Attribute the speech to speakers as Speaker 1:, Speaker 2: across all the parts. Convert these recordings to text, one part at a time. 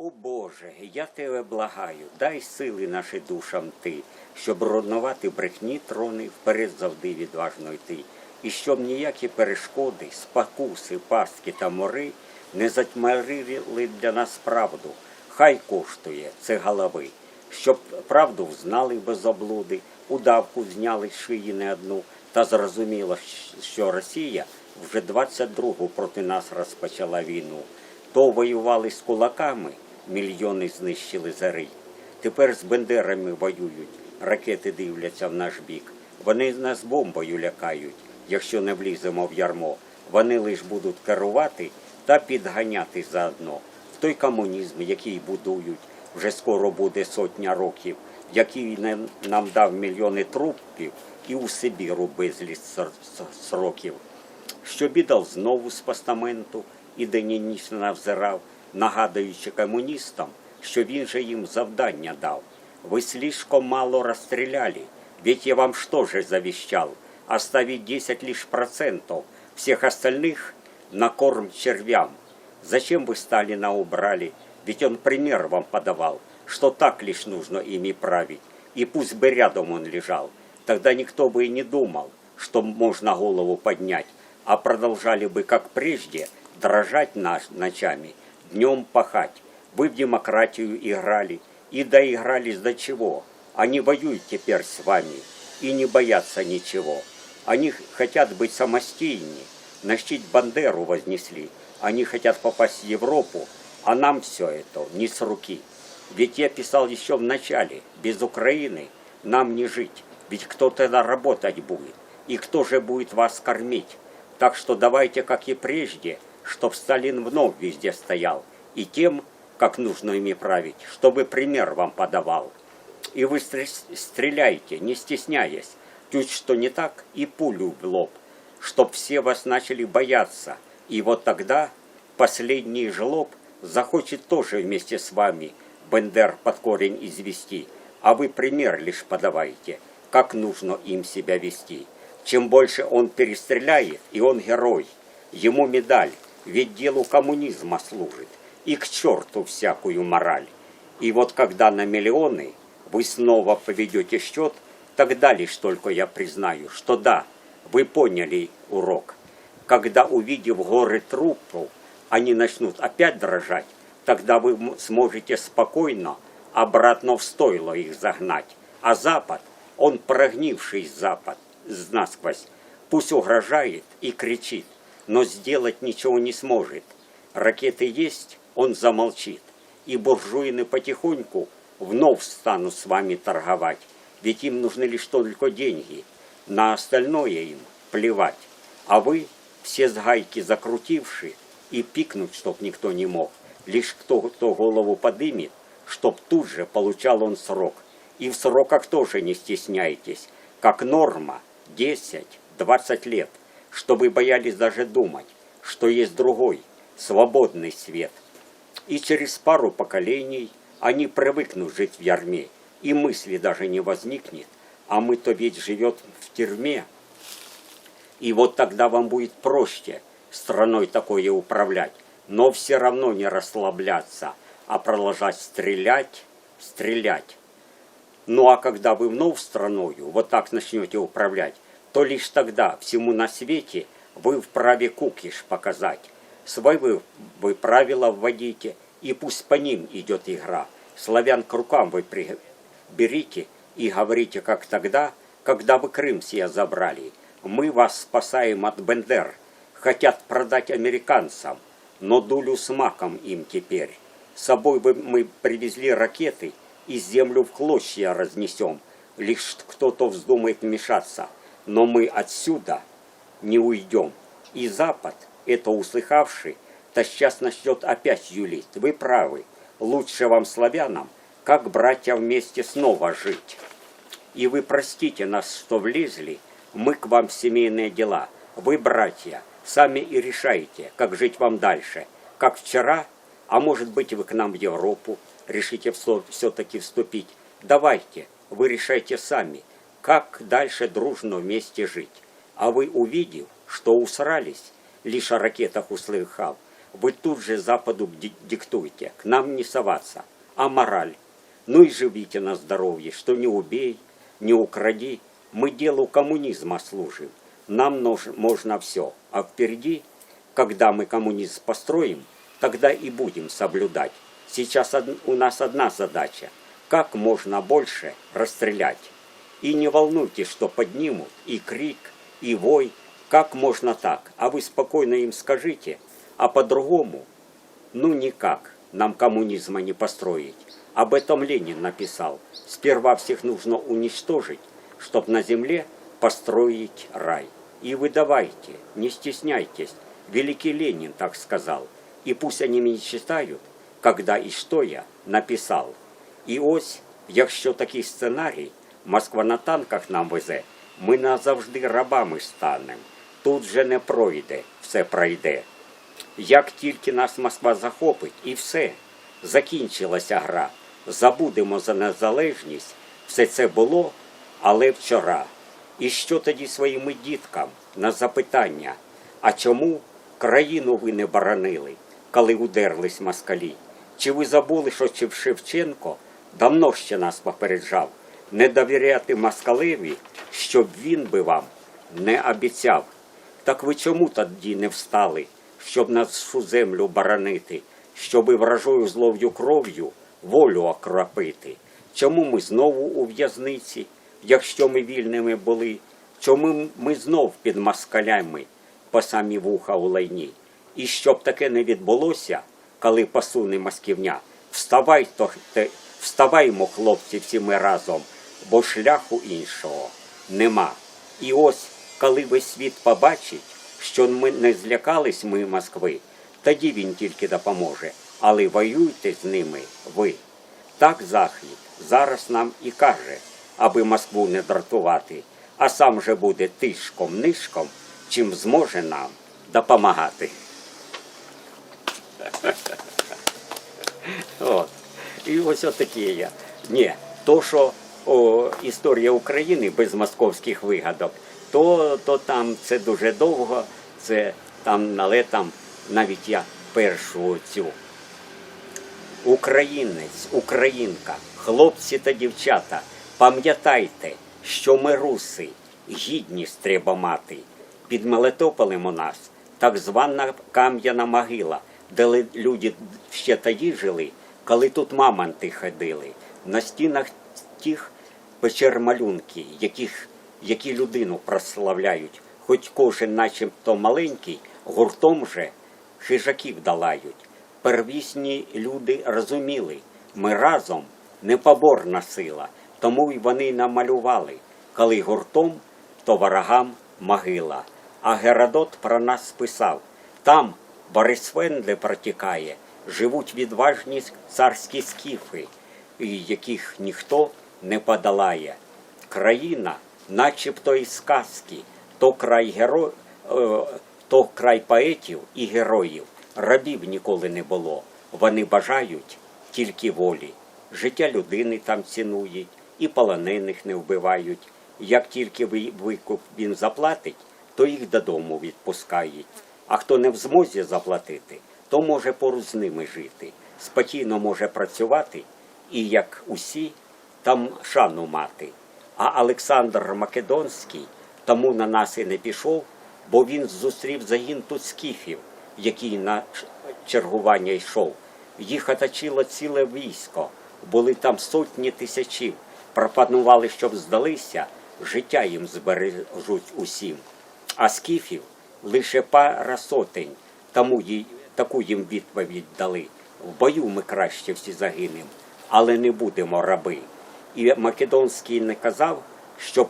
Speaker 1: О Боже, я тебе благаю, дай сили наші душам ти, щоб руйнувати брехні трони, вперед завжди відважно йти, і щоб ніякі перешкоди, спокуси, пастки та мори не затьмарили для нас правду. Хай коштує це голови, щоб правду взнали без облуди, удавку зняли шиї не одну, та зрозуміло, що Росія вже 22-гу проти нас розпочала війну. То воювали з кулаками, мільйони знищили зари. Тепер з бендерами воюють, ракети дивляться в наш бік. Вони нас бомбою лякають, якщо не вліземо в ярмо. Вони лиш будуть керувати та підганяти заодно. В той комунізм, який будують, вже скоро буде сотня років, який нам дав мільйони трупів і у Сибіру безліч сроків що бідал знову з постаменту і ніч навзирав, нагадуючи комуністам, що він же їм завдання дав. Вы слишком мало расстреляли, ведь я вам что же завещал? Оставить 10 лишь процентов, всех остальных на корм червям. Зачем вы Сталина убрали? Ведь он пример вам подавал, что так лишь нужно ими править. И пусть бы рядом он лежал. Тогда никто бы и не думал, что можно голову поднять, а продолжали бы, как прежде, дрожать наш ночами, днем пахать. Вы в демократию играли, и доигрались до чего? Они воюют теперь с вами и не боятся ничего. Они хотят быть самостийнее, на щит Бандеру вознесли. Они хотят попасть в Европу, а нам все это не с руки. Ведь я писал еще в начале, без Украины нам не жить. Ведь кто тогда работать будет? И кто же будет вас кормить? Так что давайте, как и прежде, чтоб Сталин вновь везде стоял. И тем, как нужно ими править, чтобы пример вам подавал. И вы стр- стреляйте, не стесняясь. Чуть что не так, и пулю в лоб. Чтоб все вас начали бояться. И вот тогда последний жлоб захочет тоже вместе с вами Бендер под корень извести. А вы пример лишь подавайте, как нужно им себя вести. Чем больше он перестреляет, и он герой. Ему медаль, ведь делу коммунизма служит. И к черту всякую мораль. И вот когда на миллионы вы снова поведете счет, тогда лишь только я признаю, что да, вы поняли урок. Когда, увидев горы трупов, они начнут опять дрожать, тогда вы сможете спокойно обратно в стойло их загнать. А Запад, он прогнивший Запад, насквозь, пусть угрожает и кричит, но сделать ничего не сможет. Ракеты есть, он замолчит. И буржуины потихоньку вновь станут с вами торговать. Ведь им нужны лишь только деньги. На остальное им плевать. А вы, все с гайки закрутивши, и пикнуть, чтоб никто не мог. Лишь кто, кто голову подымет, чтоб тут же получал он срок. И в сроках тоже не стесняйтесь. Как норма 10-20 лет, чтобы боялись даже думать, что есть другой, свободный свет. И через пару поколений они привыкнут жить в ярме, и мысли даже не возникнет, а мы-то ведь живет в тюрьме. И вот тогда вам будет проще страной такое управлять, но все равно не расслабляться, а продолжать стрелять, стрелять. Ну а когда вы вновь страною вот так начнете управлять, то лишь тогда всему на свете вы вправе кукиш показать. Свои вы, вы правила вводите, и пусть по ним идет игра. Славян к рукам вы при- берите и говорите, как тогда, когда вы Крым себе забрали. Мы вас спасаем от Бендер. Хотят продать американцам, но дулю с маком им теперь. С собой бы мы привезли ракеты и землю в клочья разнесем. Лишь кто-то вздумает вмешаться, но мы отсюда не уйдем. И Запад, это услыхавший, тотчас начнет опять юлить. Вы правы, лучше вам, славянам, как братья вместе снова жить. И вы простите нас, что влезли, мы к вам семейные дела. Вы, братья, сами и решайте, как жить вам дальше. Как вчера, а может быть вы к нам в Европу решите все-таки вступить. Давайте, вы решайте сами, как дальше дружно вместе жить. А вы, увидев, что усрались, лишь о ракетах услыхав, вы тут же Западу ди- диктуйте, к нам не соваться. А мораль? Ну и живите на здоровье, что не убей, не укради. Мы делу коммунизма служим. Нам можно все. А впереди, когда мы коммунизм построим, тогда и будем соблюдать. Сейчас у нас одна задача. Как можно больше расстрелять. И не волнуйтесь, что поднимут и крик, и вой. Как можно так? А вы спокойно им скажите. А по-другому ну никак, нам коммунизма не построить. Об этом Ленин написал. Сперва всех нужно уничтожить, чтобы на земле построить рай. И вы давайте, не стесняйтесь. Великий Ленин так сказал. И пусть они меня читают, когда и что я написал. І ось, якщо такий сценарій, Москва на танках нам везе, ми назавжди рабами станемо. Тут же не пройде, все пройде. Як тільки нас Москва захопить, і все, закінчилася гра. Забудемо за незалежність, все це було, але вчора. І що тоді своїм діткам на запитання, а чому країну ви не боронили, коли удерлись москалі? Чи ви забули, що Шевченко давно ще нас попереджав не довіряти москалеві, щоб він би вам не обіцяв? Так ви чому тоді не встали, щоб нашу землю боронити, щоби вражою злов'ю кров'ю волю окропити? Чому ми знову у в'язниці, якщо ми вільними були? Чому ми знов під москалями по самі вуха у лайні? І щоб таке не відбулося, коли посуне москівня, вставайте, те- вставаймо, хлопці, всі ми разом, бо шляху іншого нема. І ось, коли весь світ побачить, що ми не злякались ми Москви, тоді він тільки допоможе, але воюйте з ними ви. Так Захід зараз нам і каже, аби Москву не дратувати, а сам же буде тишком-нишком, чим зможе нам допомагати. От. І ось отакі я. Ні, то, що о, історія України без московських вигадок, то, то там це дуже довго, це там, але там навіть я першу цю Українець, українка, хлопці та дівчата, пам'ятайте, що ми руси, гідність треба мати. Під Мелитополем у нас так звана кам'яна могила, де люди ще тоді жили, коли тут мамонти ходили. На стінах тих печер малюнки, яких, які людину прославляють, хоч кожен начебто маленький, гуртом же хижаків долають. Первісні люди розуміли, ми разом непоборна сила, тому й вони намалювали, коли гуртом, то ворогам могила. А Геродот про нас писав там Борисфенде протікає, живуть відважні царські скіфи, яких ніхто не подолає. Країна, начебто із сказки, то край геро... е, то край поетів і героїв, рабів ніколи не було. Вони бажають тільки волі. Життя людини там цінують і полонених не вбивають. Як тільки викуп він заплатить, то їх додому відпускають. А хто не в змозі заплатити, то може поруч з ними жити. Спокійно може працювати і, як усі, там шану мати. А Олександр Македонський тому на нас і не пішов, бо він зустрів загін тут скіфів, який на чергування йшов. Їх оточило ціле військо, були там сотні тисячів. Пропонували, щоб здалися, життя їм збережуть усім. А скіфів лише пара сотень, тому їй, таку їм відповідь дали. В бою ми краще всі загинемо, але не будемо раби. І Македонський не казав, щоб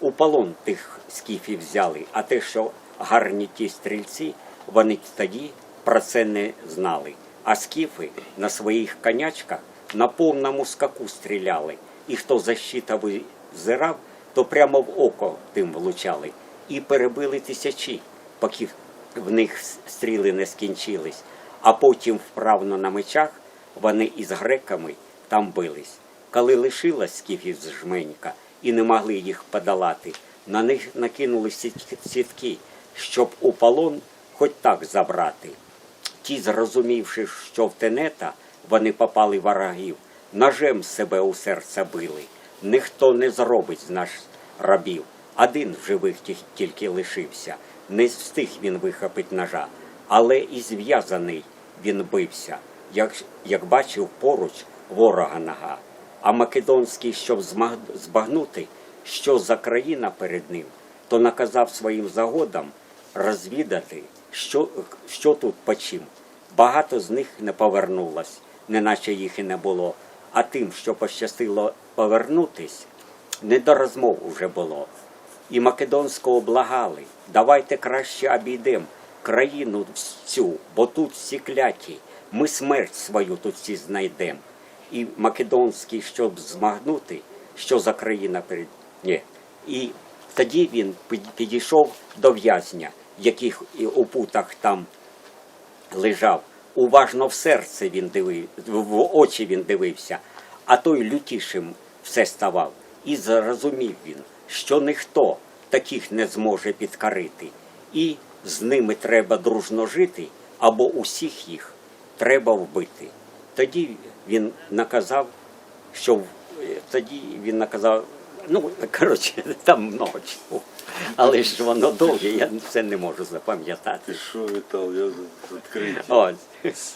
Speaker 1: у полон тих скіфів взяли, а те, що гарні ті стрільці, вони тоді про це не знали. А скіфи на своїх конячках на повному скаку стріляли. І хто защита визирав, то прямо в око тим влучали. І перебили тисячі, поки в них стріли не скінчились. А потім вправно на мечах вони із греками там бились. Коли лишилась скіфів жменька і не могли їх подолати, на них накинули сітки- щоб у полон хоч так забрати. Ті, зрозумівши, що в тенета вони попали ворогів, ножем себе у серце били. Ніхто не зробить з нас рабів. Один в живих тільки лишився. Не встиг він вихопить ножа, але і зв'язаний він бився, як, як бачив поруч ворога нога. А Македонський, щоб збагнути, що за країна перед ним, то наказав своїм загодам розвідати, що, що тут по чим. Багато з них не повернулось, неначе їх і не було. А тим, що пощастило повернутись, не до розмов уже було. І Македонського благали, давайте краще обійдем країну цю, бо тут всі кляті, ми смерть свою тут всі знайдем. І Македонський, щоб змагнути, що за країна перед Ні. І тоді він підійшов до в'язня, яких у путах там лежав. Уважно в серце він дивив, в очі він дивився, а той лютішим все ставав. І зрозумів він, що ніхто таких не зможе підкарити. І з ними треба дружно жити, або усіх їх треба вбити. Тоді він наказав, що в- тоді він наказав, ну коротше, там много чого. Але ж воно довге, я все не можу запам'ятати.
Speaker 2: Що, Вітал, я відкритий.
Speaker 1: Ось.